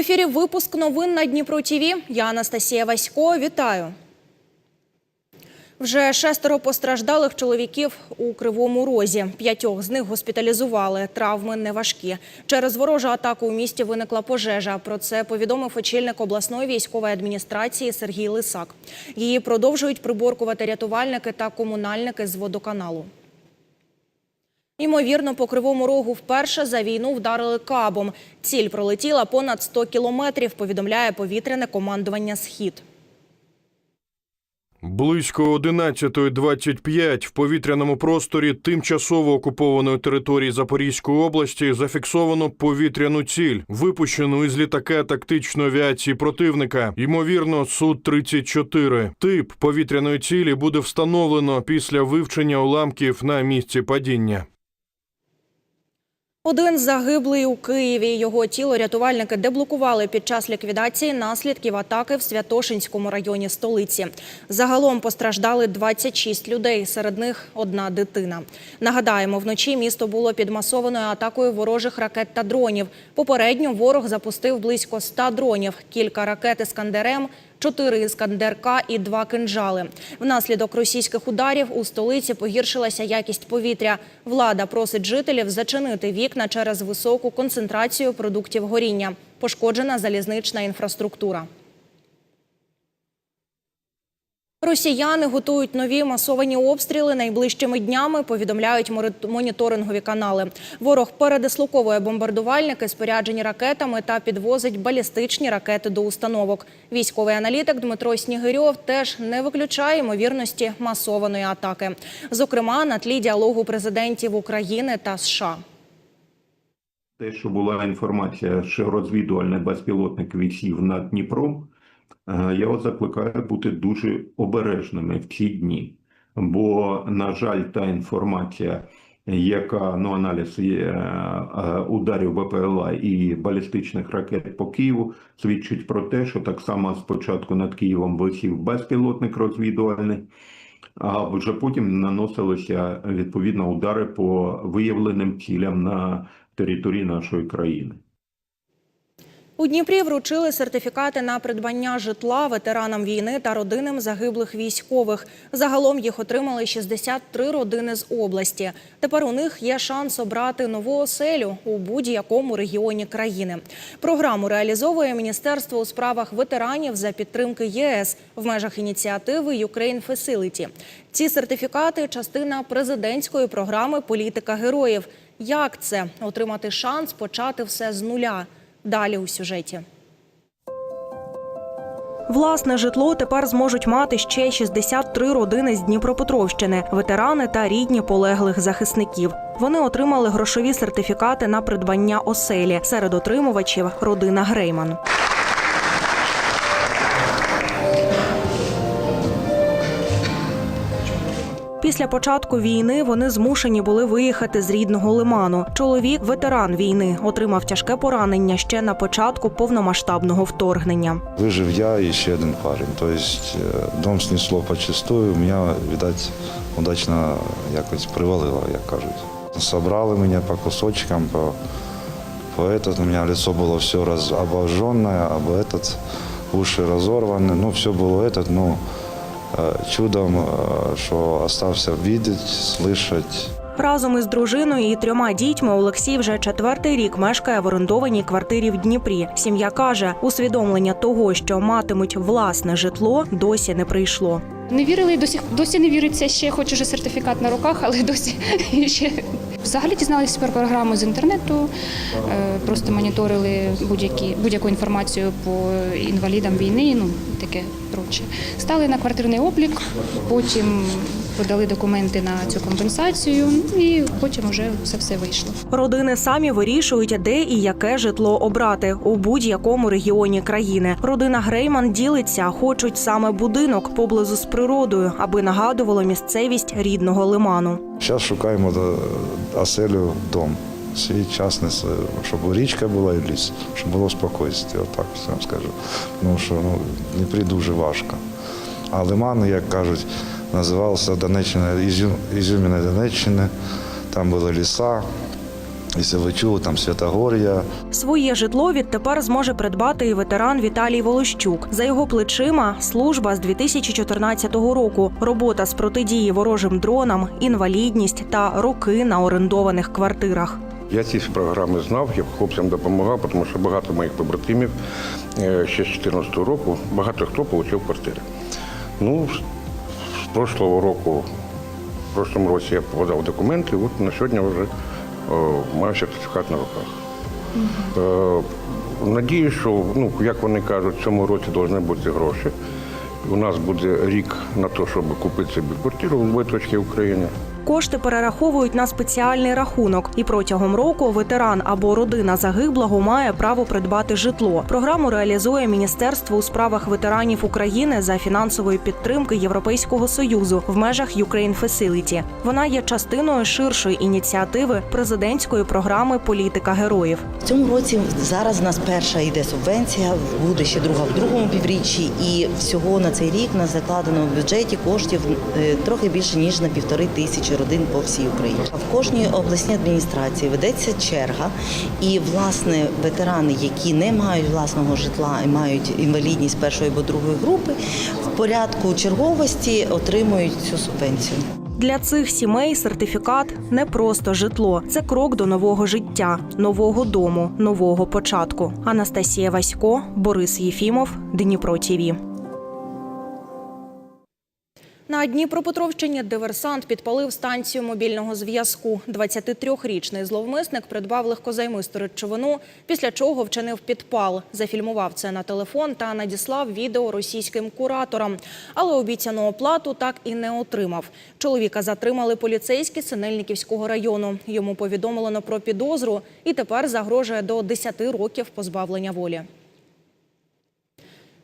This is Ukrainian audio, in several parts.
ефірі випуск новин на Дніпро ТІВІ. Я Анастасія Васько. Вітаю. Вже шестеро постраждалих чоловіків у Кривому Розі. П'ятьох з них госпіталізували. Травми неважкі. Через ворожу атаку у місті виникла пожежа. Про це повідомив очільник обласної військової адміністрації Сергій Лисак. Її продовжують приборкувати рятувальники та комунальники з водоканалу. Ймовірно, по Кривому Рогу вперше за війну вдарили кабом. Ціль пролетіла понад 100 кілометрів, повідомляє повітряне командування «Схід». Близько 11.25 в повітряному просторі тимчасово окупованої території Запорізької області зафіксовано повітряну ціль, випущену із літака тактичної авіації противника, ймовірно, Су-34. Тип повітряної цілі буде встановлено після вивчення уламків на місці падіння. Один загиблий у Києві. Його тіло рятувальники деблокували під час ліквідації наслідків атаки в Святошинському районі столиці. Загалом постраждали 26 людей, серед них одна дитина. Нагадаємо, вночі місто було під масованою атакою ворожих ракет та дронів. Попередньо ворог запустив близько 100 дронів, кілька ракет «Іскандер-М», чотири «Іскандер-К» і два кинжали. Внаслідок російських ударів у столиці погіршилася якість повітря. Влада просить жителів зачинити вікна через високу концентрацію продуктів горіння. Пошкоджена залізнична інфраструктура. Росіяни готують нові масовані обстріли найближчими днями, повідомляють моніторингові канали. Ворог передислоковує бомбардувальники, споряджені ракетами та підвозить балістичні ракети до установок. Військовий аналітик Дмитро Снігирьов теж не виключає ймовірності масованої атаки, зокрема на тлі діалогу президентів України та США. Те, що була інформація, що розвідувальний безпілотник висів над Дніпром, я вас закликаю бути дуже обережними в ці дні. Бо, на жаль, та інформація, яка ну, аналіз е, е, ударів БПЛА і балістичних ракет по Києву, свідчить про те, що так само спочатку над Києвом висів безпілотник розвідувальний, а вже потім наносилися відповідно удари по виявленим цілям на території нашої країни. У Дніпрі вручили сертифікати на придбання житла ветеранам війни та родинам загиблих військових. Загалом їх отримали 63 родини з області. Тепер у них є шанс обрати нову оселю у будь-якому регіоні країни. Програму реалізовує Міністерство у справах ветеранів за підтримки ЄС в межах ініціативи Ukraine Facility. Ці сертифікати частина президентської програми Політика героїв. Як це отримати шанс почати все з нуля? Далі у сюжеті. Власне житло тепер зможуть мати ще 63 родини з Дніпропетровщини, ветерани та рідні полеглих захисників. Вони отримали грошові сертифікати на придбання оселі. Серед отримувачів родина Грейман. Після початку війни вони змушені були виїхати з рідного лиману. Чоловік, ветеран війни, отримав тяжке поранення ще на початку повномасштабного вторгнення. Вижив я і ще один парень. Тобто е, дом снесло почистую, мене, видать, удачно якось привалило, як кажуть. Собрали мене по кусочкам, по, по этот, у мене лицо було все роз, обожженное, або этот, уши розорвані, ну все було этот, ну е, чудом, е, що остався видеть, слышать. Разом із дружиною і трьома дітьми Олексій вже четвертий рік мешкає в орендованій квартирі в Дніпрі. Сім'я каже, усвідомлення того, що матимуть власне житло, досі не прийшло. Не вірили досі досі не віриться ще, хоч уже сертифікат на руках, але досі ще взагалі дізналися про програму з інтернету, е, просто моніторили будь-які будь-яку інформацію по інвалідам війни, ну таке проче. Стали на квартирний облік, потім подали документи на цю компенсацію, і потім вже все все вийшло. Родини самі вирішують, де і яке житло обрати у будь-якому регіоні країни. Родина Грейман ділиться, хочуть саме будинок поблизу з природою, аби нагадувало місцевість рідного лиману. Зараз шукаємо оселю, дом. Свій частний, с- щоб річка була і ліс, щоб було спокійствие, отак все вам скажу. Тому що ну, Дніпрі дуже важко. А лиман, як кажуть, називався Донеччина, Ізюм, Ізюміна Донеччини, там були ліса, ви чули, там Святогорія, Своє житло відтепер зможе придбати і ветеран Віталій Волощук. За його плечима служба з 2014 року, робота з протидії ворожим дронам, інвалідність та роки на орендованих квартирах. Я ці всі програми знав, я хлопцям допомагав, тому що багато моїх побратимів е, ще з 2014 року багато хто отримав квартири. Ну, з- прошлого року, в прошлому році я подав документи, от на сьогодні вже о, маю сертифікат на руках. Е, надію, що, ну, як вони кажуть, в цьому році повинні бути гроші. У нас буде рік на те, щоб купити собі квартиру в точці України. Кошти перераховують на спеціальний рахунок, і протягом року ветеран або родина загиблого має право придбати житло. Програму реалізує Міністерство у справах ветеранів України за фінансової підтримки Європейського союзу в межах Ukraine Facility. Вона є частиною ширшої ініціативи президентської програми Політика героїв. В цьому році зараз у нас перша йде субвенція, буде ще друга в другому півріччі, і всього на цей рік у нас закладено в бюджеті коштів е, трохи більше ніж на півтори тисячі родин по всій Україні. В кожній обласній адміністрації ведеться черга, і власне ветерани, які не мають власного житла і мають інвалідність першої або другої групи, в порядку черговості отримують цю субвенцію. Для цих сімей сертифікат не просто житло, це крок до нового життя, нового дому, нового початку. Анастасія Васько, Борис Єфімов, Дніпро ТІВІ. На Дніпропетровщині диверсант підпалив станцію мобільного зв'язку. 23-річний зловмисник придбав легкозаймисту речовину, після чого вчинив підпал. Зафільмував це на телефон та надіслав відео російським кураторам. Але обіцяну оплату так і не отримав. Чоловіка затримали поліцейські Синельниківського району. Йому повідомлено про підозру і тепер загрожує до 10 років позбавлення волі.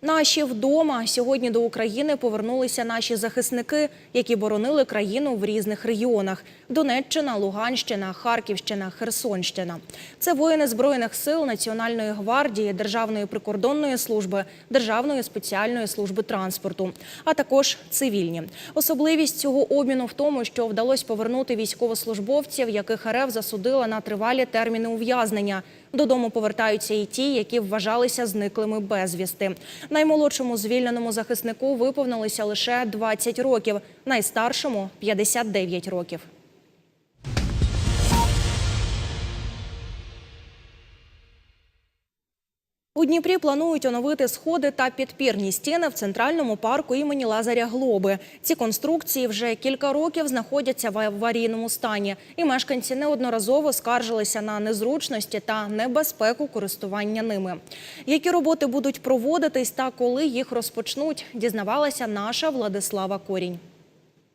Наші вдома сьогодні до України повернулися наші захисники, які боронили країну в різних регіонах: Донеччина, Луганщина, Харківщина, Херсонщина. Це воїни збройних сил Національної гвардії, Державної прикордонної служби, Державної спеціальної служби транспорту, а також цивільні. Особливість цього обміну в тому, що вдалося повернути військовослужбовців, яких РФ засудила на тривалі терміни ув'язнення. Додому повертаються і ті, які вважалися зниклими безвісти. Наймолодшому звільненому захиснику виповнилося лише 20 років, найстаршому 59 років. У Дніпрі планують оновити сходи та підпірні стіни в центральному парку імені Лазаря Глоби. Ці конструкції вже кілька років знаходяться в аварійному стані, і мешканці неодноразово скаржилися на незручності та небезпеку користування ними. Які роботи будуть проводитись та коли їх розпочнуть, дізнавалася наша Владислава Корінь.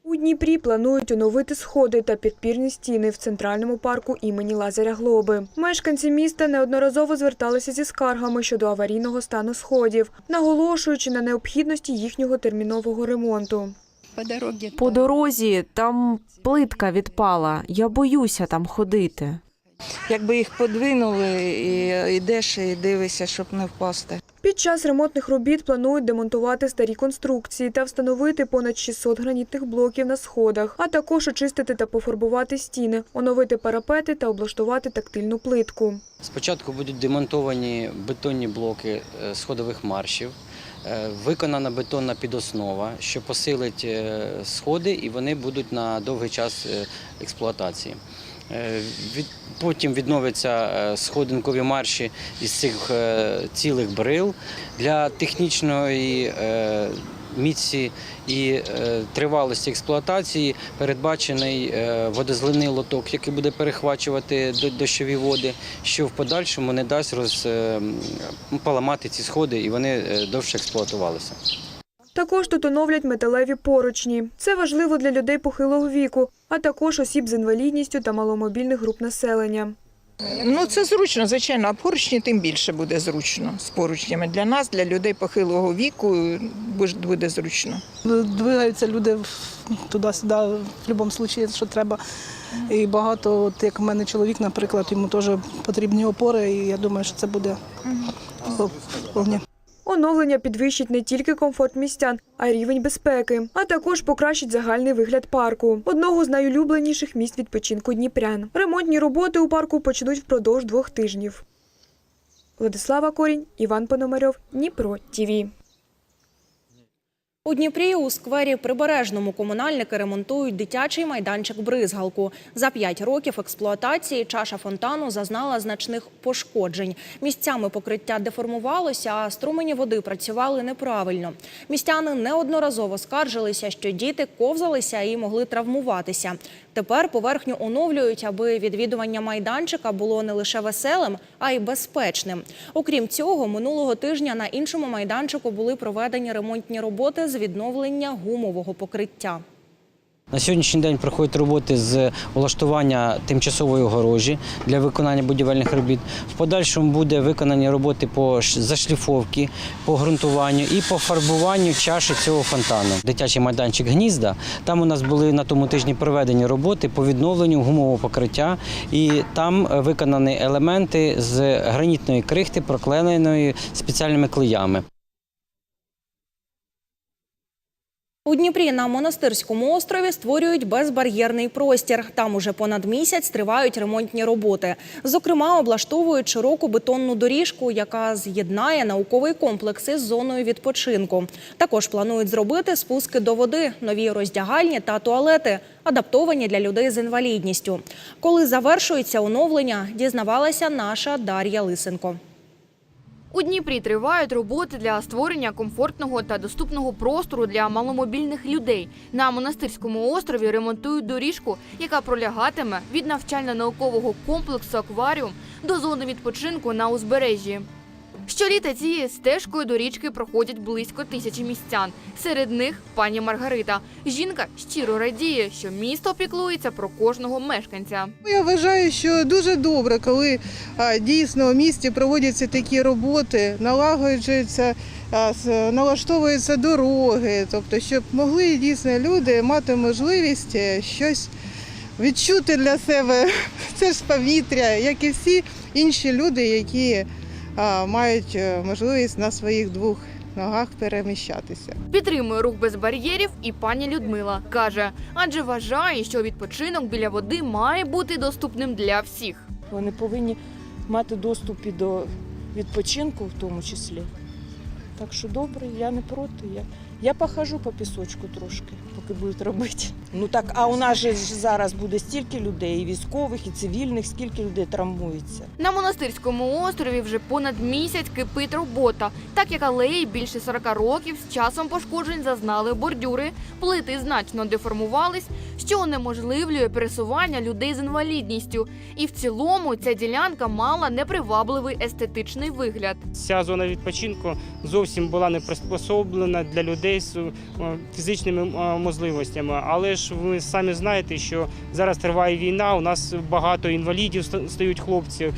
У Дніпрі планують оновити сходи та підпірні стіни в центральному парку імені Лазаря Глоби. Мешканці міста неодноразово зверталися зі скаргами щодо аварійного стану сходів, наголошуючи на необхідності їхнього термінового ремонту. По. По дорозі там плитка відпала. Я боюся там ходити. Якби їх подвинули, і йдеш і дивишся, щоб не впасти. Під час ремонтних робіт планують демонтувати старі конструкції та встановити понад 600 гранітних блоків на сходах, а також очистити та пофарбувати стіни, оновити парапети та облаштувати тактильну плитку. Спочатку будуть демонтовані бетонні блоки е, сходових маршів, е, виконана бетонна підоснова, що посилить е, сходи і вони будуть на довгий час експлуатації. Е, Потім відновляться е, сходинкові марші із цих е, цілих брил для технічної міці і тривалості експлуатації передбачений водозливний лоток, який буде перехвачувати дощові води, що в подальшому не дасть роз, поламати ці сходи і вони довше експлуатувалися. Також тут оновлять металеві поручні. Це важливо для людей похилого віку, а також осіб з інвалідністю та маломобільних груп населення. Ну це зручно, звичайно, а поручні тим більше буде зручно з поручнями. Для нас, для людей похилого віку, буде зручно. Двигаються люди туди-сюди в будь-якому випадку, що треба. І багато, от як в мене чоловік, наприклад, йому теж потрібні опори, і я думаю, що це буде вполне. Оновлення підвищить не тільки комфорт містян, а й рівень безпеки, а також покращить загальний вигляд парку, одного з найулюбленіших місць відпочинку дніпрян. Ремонтні роботи у парку почнуть впродовж двох тижнів. Владислава Корінь, Іван Пономарьов, Дніпро ТІВІ. У Дніпрі у сквері Прибережному комунальники ремонтують дитячий майданчик бризгалку. За п'ять років експлуатації чаша фонтану зазнала значних пошкоджень. Місцями покриття деформувалося, а струмені води працювали неправильно. Містяни неодноразово скаржилися, що діти ковзалися і могли травмуватися. Тепер поверхню оновлюють, аби відвідування майданчика було не лише веселим, а й безпечним. Окрім цього, минулого тижня на іншому майданчику були проведені ремонтні роботи з відновлення гумового покриття. На сьогоднішній день проходять роботи з влаштування тимчасової огорожі для виконання будівельних робіт. В подальшому буде виконані роботи по зашліфовці, по ґрунтуванню і по фарбуванню чаші цього фонтану. Дитячий майданчик гнізда. Там у нас були на тому тижні проведені роботи по відновленню гумового покриття, і там виконані елементи з гранітної крихти, проклеєної спеціальними клеями. У Дніпрі на монастирському острові створюють безбар'єрний простір. Там уже понад місяць тривають ремонтні роботи. Зокрема, облаштовують широку бетонну доріжку, яка з'єднає науковий комплекс із зоною відпочинку. Також планують зробити спуски до води, нові роздягальні та туалети, адаптовані для людей з інвалідністю. Коли завершується оновлення, дізнавалася наша Дар'я Лисенко. У Дніпрі тривають роботи для створення комфортного та доступного простору для маломобільних людей. На монастирському острові ремонтують доріжку, яка пролягатиме від навчально-наукового комплексу акваріум до зони відпочинку на узбережжі. Щоліта цією стежкою до річки проходять близько тисячі містян. Серед них пані Маргарита. Жінка щиро радіє, що місто піклується про кожного мешканця. Я вважаю, що дуже добре, коли дійсно в місті проводяться такі роботи, налагоджуються, налаштовуються дороги, тобто, щоб могли дійсно люди мати можливість е, щось відчути для себе. Це ж повітря, як і всі інші люди, які мають е, можливість на своїх двох ногах переміщатися. Підтримує рух без бар'єрів і пані Людмила каже, адже вважає, що відпочинок біля води має бути доступним для всіх. Вони повинні мати доступ і до відпочинку, в тому числі. Так що добре, я не проти. Я, я похожу по пісочку трошки, поки будуть робити. Ну так, а у нас же ж зараз буде стільки людей, і військових, і цивільних, скільки людей травмується. На монастирському острові вже понад місяць кипить робота, так як алеї більше 40 років з часом пошкоджень зазнали бордюри, плити значно деформувались, що унеможливлює пересування людей з інвалідністю. І в цілому ця ділянка мала непривабливий естетичний вигляд. Ця зона відпочинку зовсім була не приспособлена для людей з е, фізичними е, можливостями. Але ж ви самі знаєте, що зараз триває війна. У нас багато інвалідів стають хлопці.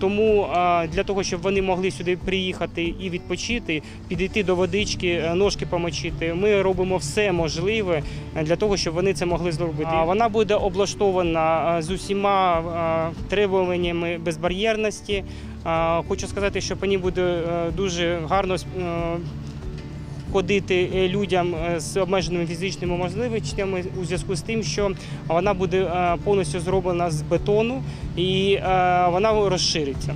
Тому для того, щоб вони могли сюди приїхати і відпочити, підійти до водички, е, ножки помочити, ми робимо все можливе для того, щоб вони це могли зробити. Вона буде облаштована е, з усіма е, требуваннями безбар'єрності. Хочу сказати, що по ній буде е, дуже гарно е, ходити е, людям е, з обмеженими фізичними можливостями у зв'язку з тим, що вона буде е, повністю зроблена з бетону і вона розшириться.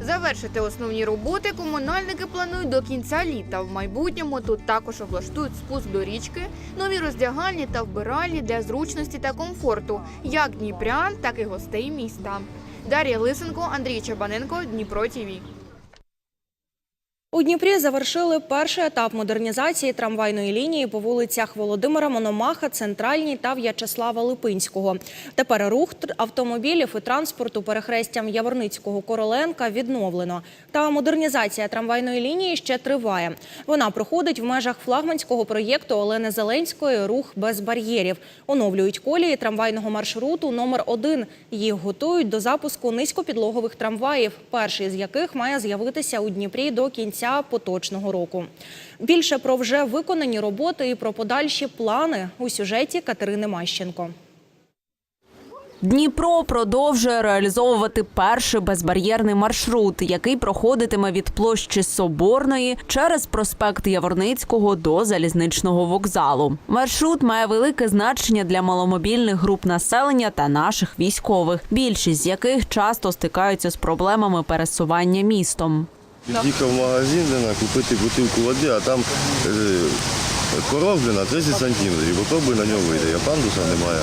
Завершити основні роботи комунальники планують до кінця літа. В майбутньому тут також облаштують спуск до річки, нові роздягальні та вбиральні для зручності та комфорту, як дніпрян, так і гостей міста. Дар'я Лисенко, Андрій Чабаненко, Дніпро ТІВІ. У Дніпрі завершили перший етап модернізації трамвайної лінії по вулицях Володимира Мономаха, Центральній та В'ячеслава Липинського. Тепер рух автомобілів і транспорту перехрестям Яворницького Короленка відновлено. Та модернізація трамвайної лінії ще триває. Вона проходить в межах флагманського проєкту Олени Зеленської Рух без бар'єрів. Оновлюють колії трамвайного маршруту номер 1 Їх готують до запуску низькопідлогових трамваїв, перший з яких має з'явитися у Дніпрі до кінця поточного року. Більше про вже виконані роботи і про подальші плани у сюжеті Катерини Мащенко. Дніпро продовжує реалізовувати перший безбар'єрний маршрут, який проходитиме від площі Соборної через проспект Яворницького до залізничного вокзалу. Маршрут має велике значення для маломобільних груп населення та наших військових, більшість з яких часто стикаються з проблемами пересування містом. Їхав в магазин, купити бутилку води, а там е, коров блін, на 30 сантиметрів. Попробуй на нього вийде. Я пандуса немає.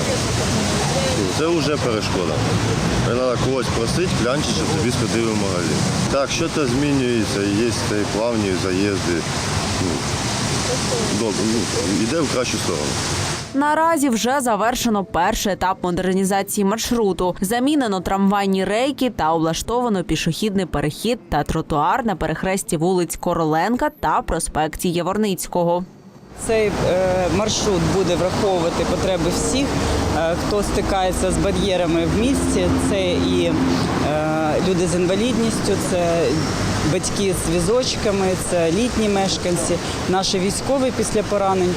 Це вже перешкода. Треба когось просити, клянчити, щоб тобі сходили в магазин. Так, що то змінюється, є плавні заїзди. Ну, добре, ну, йде в кращу сторону. Наразі вже завершено перший етап модернізації маршруту. Замінено трамвайні рейки та облаштовано пішохідний перехід та тротуар на перехресті вулиць Короленка та проспекті Яворницького. Цей е, маршрут буде враховувати потреби всіх, е, хто стикається з бар'єрами в місті. Це і е, люди з інвалідністю, це батьки з візочками, це літні мешканці, наші військові після поранень.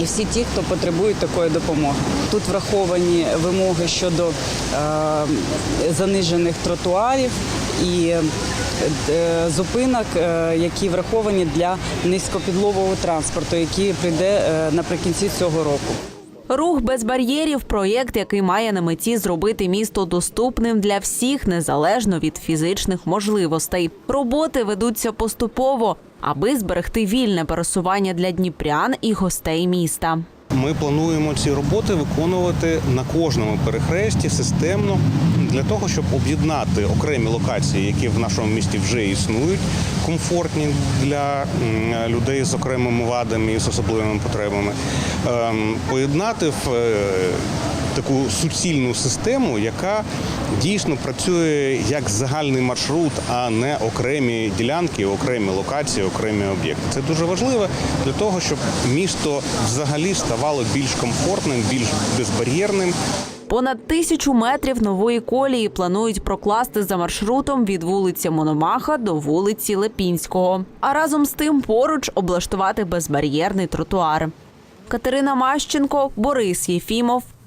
І всі ті, хто потребує такої допомоги. Тут враховані вимоги щодо е, занижених тротуарів і е, зупинок, е, які враховані для низькопідлового транспорту, який прийде е, наприкінці цього року. Рух без бар'єрів проєкт, який має на меті зробити місто доступним для всіх, незалежно від фізичних можливостей. Роботи ведуться поступово, аби зберегти вільне пересування для дніпрян і гостей міста. Ми плануємо ці роботи виконувати на кожному перехресті системно для того, щоб об'єднати окремі локації, які в нашому місті вже існують, комфортні для людей з окремими вадами і з особливими потребами, ем, поєднати в е, таку суцільну систему, яка дійсно працює як загальний маршрут, а не окремі ділянки, окремі локації, окремі об'єкти. Це дуже важливо для того, щоб місто взагалі ставало більш комфортним, більш безбар'єрним. Понад тисячу метрів нової колії планують прокласти за маршрутом від вулиці Мономаха до вулиці Лепінського. А разом з тим поруч облаштувати безбар'єрний тротуар. Катерина Мащенко, Борис Єфімов,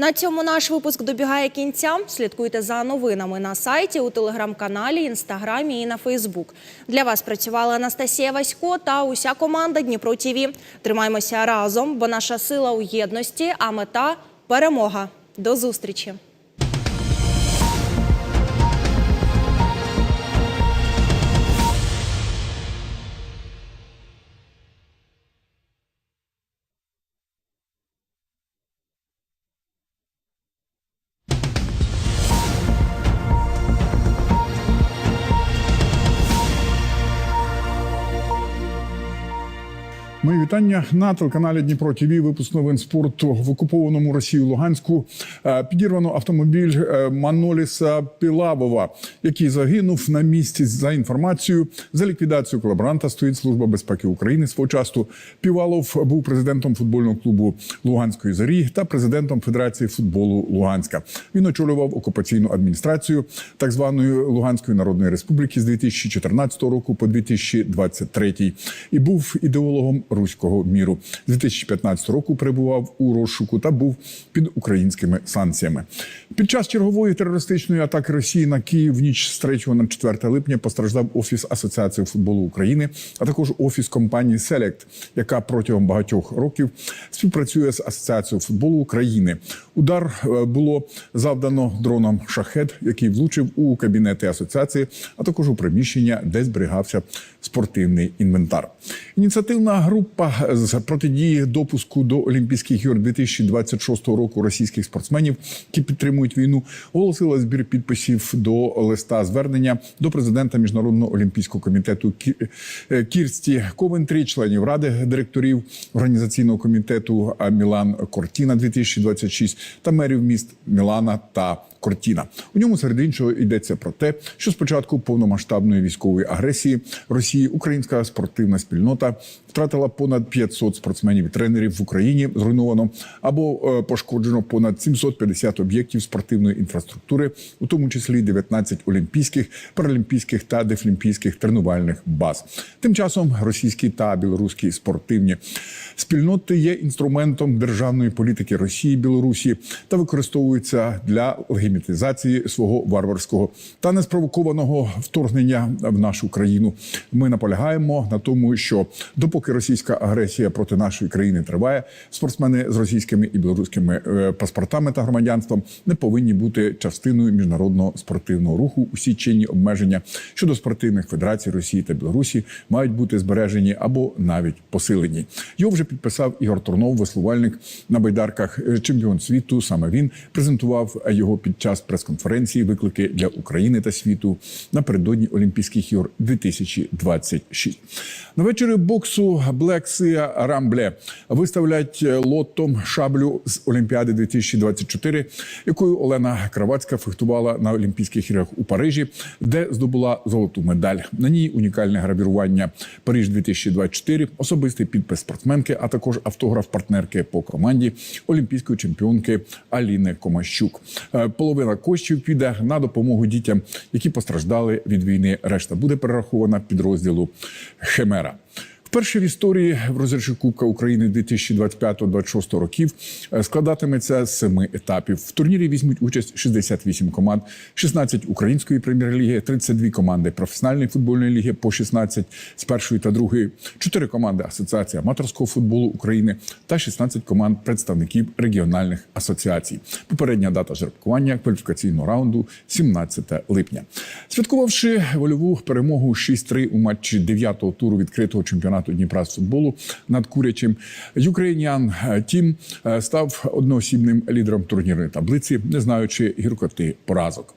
На цьому наш випуск добігає кінця. Слідкуйте за новинами на сайті, у телеграм-каналі, інстаграмі і на Фейсбук. Для вас працювала Анастасія Васько та уся команда Дніпро ТІВІ. Тримаємося разом, бо наша сила у єдності, а мета перемога. До зустрічі! Вітання на телеканалі Дніпро ТВ. Випуск новин спорту в окупованому Росією Луганську е, підірвано автомобіль е, Маноліса Пілавова, який загинув на місці. За інформацією за ліквідацію колаборанта стоїть служба безпеки України. Свого часу Півалов був президентом футбольного клубу Луганської зорі та президентом Федерації футболу Луганська. Він очолював окупаційну адміністрацію так званої Луганської Народної Республіки з 2014 року по 2023 і був ідеологом руського міру. З 2015 року перебував у розшуку та був під українськими санкціями. Під час чергової терористичної атаки Росії на Київ ніч з 3 на 4 липня постраждав офіс Асоціації футболу України, а також офіс компанії Селект, яка протягом багатьох років співпрацює з Асоціацією футболу України. Удар е, було завдано дроном шахет, який влучив у кабінети асоціації, а також у приміщення, де зберігався спортивний інвентар. Ініціативна група з протидії допуску до Олімпійських ігор 2026 року російських спортсменів, які підтримують війну, оголосила збір підписів до листа звернення до президента міжнародного олімпійського комітету е, Кірсті Ковентрі, членів ради директорів організаційного комітету Мілан Кортіна 2026 та мерів міст Мілана та Кортіна. У ньому серед іншого йдеться про те, що спочатку повномасштабної військової агресії Росії українська спортивна спільнота втратила понад 500 спортсменів і тренерів в Україні, зруйновано або е, пошкоджено понад 750 об'єктів спортивної інфраструктури, у тому числі 19 олімпійських, паралімпійських та дефлімпійських тренувальних баз. Тим часом російські та білоруські спортивні спільноти є інструментом державної політики Росії Білорусі та використовуються для легімітизації свого варварського та неспровокованого вторгнення в нашу країну. Ми наполягаємо на тому, що допоки російська агресія проти нашої країни триває, спортсмени з російськими і білоруськими е, паспортами та громадянством не повинні бути частиною міжнародного спортивного руху. Усі чинні обмеження щодо спортивних федерацій Росії та Білорусі мають бути збережені або навіть посилені. Його вже підписав Ігор Турнов, веслувальник на байдарках, е, чемпіон світу. Саме він презентував його час прес-конференції виклики для України та світу напередодні Олімпійських ігор 2026. На вечорі боксу Блексія Рамбле виставлять лотом шаблю з Олімпіади 2024, якою Олена Кравацька фехтувала на Олімпійських іграх у Парижі, де здобула золоту медаль. На ній унікальне гравірування Париж 2024, особистий підпис спортсменки, а також автограф партнерки по команді олімпійської чемпіонки Аліни Комащук. Половина коштів піде на допомогу дітям, які постраждали від війни. Решта буде перерахована підрозділу Хемера. Вперше в історії в розіграші Кубка України 2025-26 років е, складатиметься з семи етапів. В турнірі візьмуть участь 68 команд, 16 української прем'єр-ліги, 32 команди професіональної футбольної ліги по 16 з першої та другої, 4 команди Асоціації аматорського футболу України та 16 команд представників регіональних асоціацій. Попередня дата жеребкування кваліфікаційного раунду 17 липня. Святкувавши вольову перемогу 6-3 у матчі 9-го туру відкритого чемпіонату Дніпра з футболу над Курячим, Юкрейніан Тім е, став одноосібним лідером турнірної таблиці, не знаючи гіркоти поразок.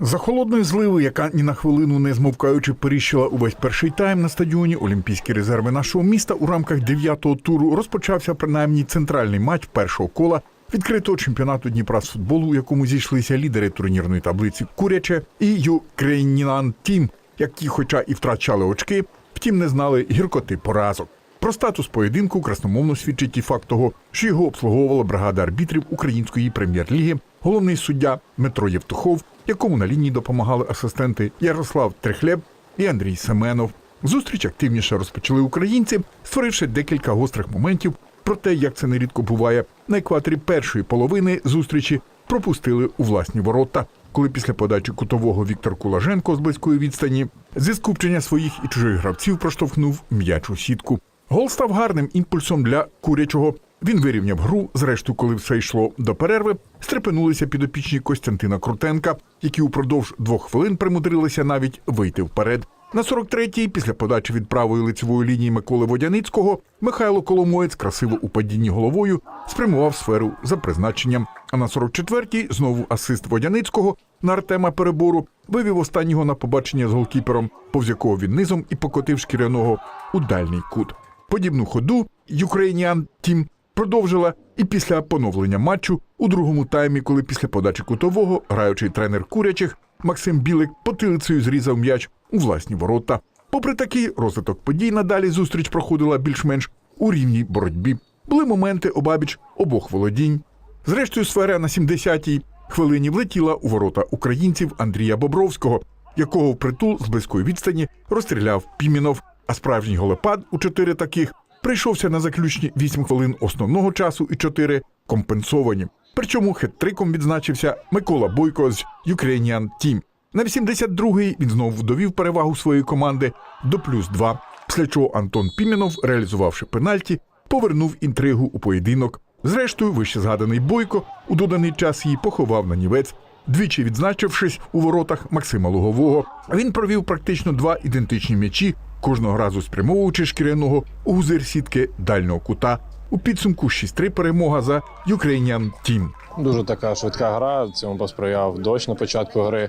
За холодної зливи, яка ні на хвилину не змовкаючи періщила увесь перший тайм на стадіоні Олімпійські резерви нашого міста у рамках дев'ятого туру розпочався принаймні центральний матч першого кола відкритого чемпіонату Дніпра з футболу, у якому зійшлися лідери турнірної таблиці Куряче і Юкрейнінан Тім, які, хоча і втрачали очки, втім не знали гіркоти поразок. Про статус поєдинку красномовно свідчить і факт того, що його обслуговувала бригада арбітрів української прем'єр-ліги, головний суддя Дмитро Євтухов, якому на лінії допомагали асистенти Ярослав Трехлеб і Андрій Семенов. Зустріч активніше розпочали українці, створивши декілька гострих моментів про те, як це нерідко буває. На екваторі першої половини зустрічі пропустили у власні ворота. Коли після подачі кутового Віктор Кулаженко з близької відстані зі скупчення своїх і чужих гравців проштовхнув м'яч у сітку. Гол став гарним імпульсом для курячого. Він вирівняв гру. Зрештою, коли все йшло до перерви, стрепенулися підопічні Костянтина Крутенка, які упродовж двох хвилин примудрилися навіть вийти вперед. На 43-й, після подачі від правої лицевої лінії Миколи Водяницького, Михайло Коломоєць красиво у падінні головою спрямував сферу за призначенням. А на 44-й знову асист Водяницького на Артема Перебору вивів останнього на побачення з голкіпером, повз якого він низом і покотив шкіряного у дальній кут. Подібну ходу Ukrainian Team продовжила і після поновлення матчу у другому таймі, коли після подачі кутового граючий тренер курячих Максим Білик потилицею зрізав м'яч у власні ворота. Попри такий розвиток подій, надалі зустріч проходила більш-менш у рівній боротьбі. Були моменти обабіч обох володінь. Зрештою, сфера на 70-й хвилині влетіла у ворота українців Андрія Бобровського, якого впритул з близької відстані розстріляв Пімінов. А справжній голепад у чотири таких прийшовся на заключні 8 хвилин основного часу і 4 компенсовані. Причому хет-триком відзначився Микола Бойко з Ukrainian Team. На 82-й він знову довів перевагу своєї команди до плюс 2, після чого Антон Пімінов, реалізувавши пенальті, повернув інтригу у поєдинок. Зрештою, вище згаданий Бойко у доданий час її поховав на нівець. Двічі відзначившись у воротах Максима Лугового, він провів практично два ідентичні м'ячі, кожного разу спрямовуючи шкіряного у гузир сітки дальнього кута. У підсумку 6-3 перемога за Ukrainian Team. Дуже така швидка гра. Цьому посприяв дощ на початку гри.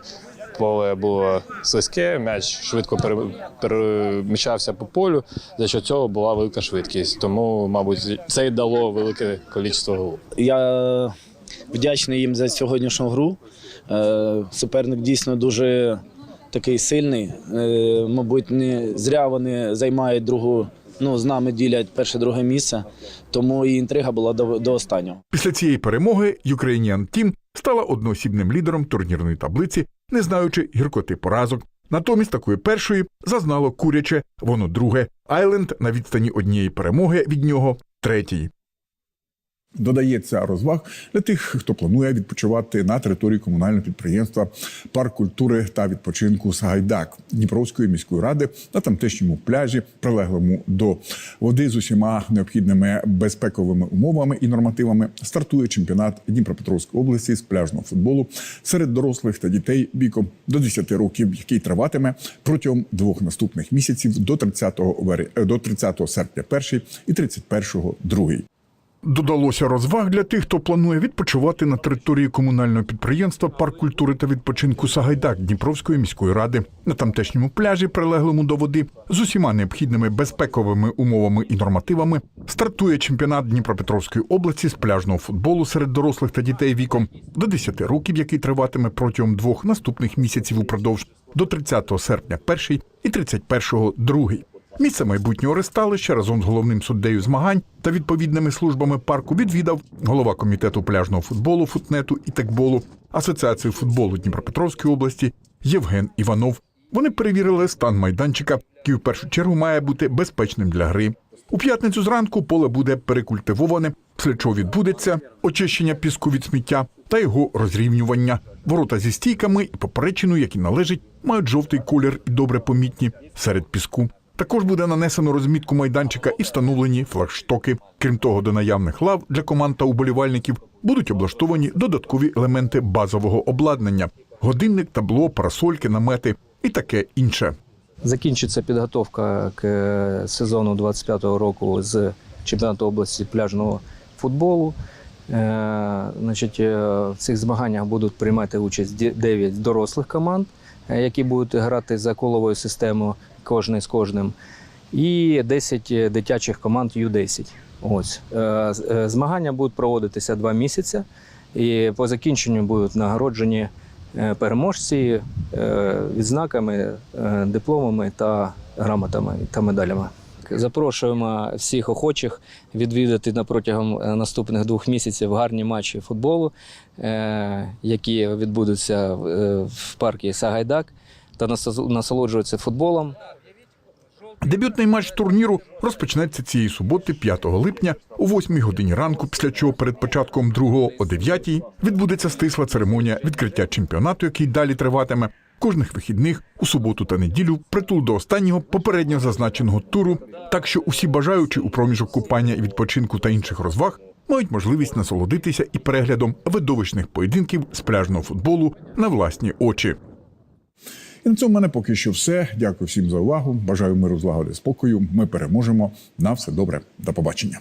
Поле було слизьке, м'яч швидко пере- переміщався по полю. За що цього була велика швидкість. Тому, мабуть, це й дало велике кількість голів. Я вдячний їм за сьогоднішню гру. Е, Суперник дійсно дуже такий сильний. Е, Мабуть, не зря вони займають другу, ну, з нами ділять перше-друге місце, тому і інтрига була до, до останнього. Після цієї перемоги Ukrainian Team стала одноосібним лідером турнірної таблиці, не знаючи гіркоти поразок. Натомість такої першої зазнало куряче, воно друге. Айленд на відстані однієї перемоги від нього третій. Додається розваг для тих, хто планує відпочивати на території комунального підприємства Парк культури та відпочинку Сагайдак Дніпровської міської ради на тамтешньому пляжі, прилеглому до води з усіма необхідними безпековими умовами і нормативами. Стартує чемпіонат Дніпропетровської області з пляжного футболу серед дорослих та дітей віком до 10 років, який триватиме протягом двох наступних місяців до 30 вер- до 30 серпня перший і 31 другий. Додалося розваг для тих, хто планує відпочивати на території комунального підприємства Парк культури та відпочинку Сагайдак Дніпровської міської ради на тамтешньому пляжі, прилеглому до води, з усіма необхідними безпековими умовами і нормативами, стартує чемпіонат Дніпропетровської області з пляжного футболу серед дорослих та дітей віком до 10 років, який триватиме протягом двох наступних місяців упродовж до 30 серпня перший і 31 другий. Місце майбутнього ресталища разом з головним суддею змагань та відповідними службами парку відвідав голова комітету пляжного футболу, футнету і текболу Асоціації футболу Дніпропетровської області Євген Іванов. Вони перевірили стан майданчика, який в першу чергу має бути безпечним для гри. У п'ятницю зранку поле буде перекультивоване, після чого відбудеться очищення піску від сміття та його розрівнювання. Ворота зі стійками і поперечиною, які належать, мають жовтий колір і добре помітні серед піску. Також буде нанесено розмітку майданчика і встановлені флагштоки. Крім того, до наявних лав для команд та уболівальників будуть облаштовані додаткові елементи базового обладнання: годинник, табло, парасольки, намети і таке інше. Закінчиться підготовка к е, сезону 25-го року з чемпіонату області пляжного футболу. Е, Значить, е, в цих змаганнях будуть приймати участь 9 дорослих команд, які будуть грати за коловою системою кожний з кожним, і 10 дитячих команд Ю-10. Ось. Е, е, Змагання будуть проводитися два місяці, і по закінченню будуть нагороджені е, переможці е, відзнаками, е, дипломами та грамотами та медалями. Запрошуємо всіх охочих відвідати на протягом е, наступних двох місяців гарні матчі футболу, е, які відбудуться в- е, парку Сагайдак, та насоло- насолоджуватися футболом. Дебютний матч турніру розпочнеться цієї суботи, 5 липня, о 8 годині ранку, після чого перед початком другого о 9 відбудеться стисла церемонія відкриття чемпіонату, який далі триватиме кожних вихідних у суботу та неділю, притул до останнього попередньо зазначеного туру. Так що усі бажаючі у проміжок купання і відпочинку та інших розваг мають можливість насолодитися і переглядом видовищних поєдинків з пляжного футболу на власні очі. І на цьому в мене поки що все. Дякую всім за увагу. Бажаю миру, злагоди, спокою. Ми переможемо. На все добре. До побачення.